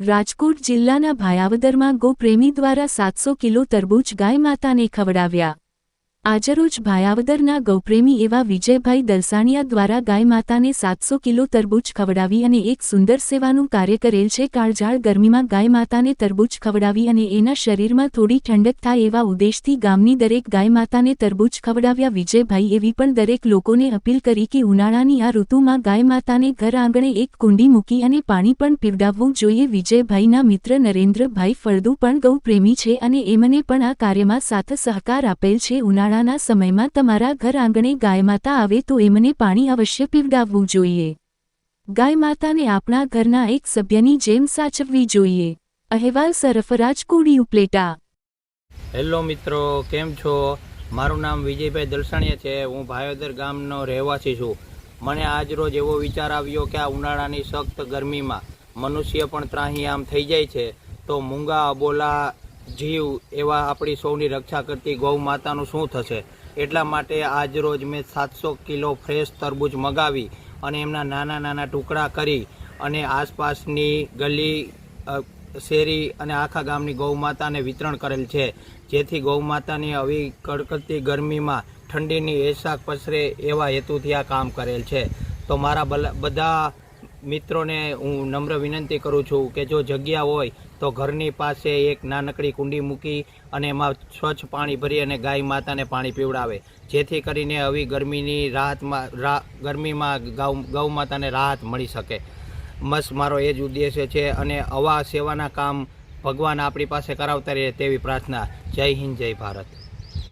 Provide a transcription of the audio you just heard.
રાજકોટ જિલ્લાના ભાયાવદરમાં ગોપ્રેમી દ્વારા સાતસો કિલો તરબૂચ ગાય માતાને ખવડાવ્યા. આજરોજ ભાયાવદરના ગૌપ્રેમી એવા વિજયભાઈ દલસાણિયા દ્વારા ગાય માતાને સાતસો કિલો તરબૂચ ખવડાવી અને એક સુંદર સેવાનું કાર્ય કરેલ છે. કાળઝાળ ગરમીમાં ગાય માતાને તરબૂચ ખવડાવી અને એના શરીરમાં થોડી ઠંડક થાય એવા ઉદ્દેશથી ગામની દરેક ગાય માતાને તરબૂચ ખવડાવ્યા વિજયભાઈ એવી પણ દરેક લોકોને અપીલ કરી કે ઉનાળાની આ ઋતુમાં ગાય માતાને ઘર આંગણે એક કુંડી મૂકી અને પાણી પણ પીવડાવવું જોઈએ. વિજયભાઈના મિત્ર નરેન્દ્રભાઈ ફળદુ પણ ગૌપ્રેમી છે અને એમને પણ આ કાર્યમાં સાથ સહકાર આપેલ છે. ઉનાળાના સમયમાં તમારા ઘર આંગણે ગાય માતા આવે તો એમને પાણી અવશ્ય પીવડાવવું જોઈએ. ગાય માતાને આપણા ઘરના એક સભ્યની જેમ સાચવવી જોઈએ. અહેવાલ સરફરાજ કોડી ઉપલેટા હેલો મિત્રો, કેમ છો? મારું નામ વિજયભાઈ દલસાણીયા છે. હું ભાયોદર ગામનો રહેવાસી છું. મને આજ રોજ એવો વિચાર આવ્યો કે આ ઉનાળાની સખ્ત ગરમીમાં મનુષ્ય પણ ત્રાહી આમ થઈ જાય છે. તો મૂંગા, અબોલા જીવ એવા આપણી સૌની રક્ષા કરતી ગૌ માતાનું શું થશે? એટલા માટે આજ રોજ મેં સાતસો કિલો ફ્રેશ તરબૂચ મગાવી અને એમના નાના નાના ટુકડા કરી અને આસપાસની ગલી શેરી અને આખા ગામની ગૌ માતાને વિતરણ કરેલ છે. જેથી ગૌ માતાની આવી કડકડતી ગરમીમાં ઠંડીની એશાક પસરે એવા હેતુથી આ કામ કરેલ છે. તો મારા બધા મિત્રોને હું નમ્ર વિનંતી કરું છું કે જો જગ્યા હોય તો ઘરની પાસે એક નાનકડી કુંડી મૂકી અને એમાં સ્વચ્છ પાણી ભરી અને ગાય માતાને પાણી પીવડાવે. જેથી કરીને આવી ગરમીની રાહતમાં ગરમીમાં ગૌ ગૌ માતાને રાહત મળી શકે. બસ મારો એ જ ઉદ્દેશ્ય છે અને આવા સેવાના કામ ભગવાન આપણી પાસે કરાવતા રહે તેવી પ્રાર્થના. જય હિન્દ, જય ભારત.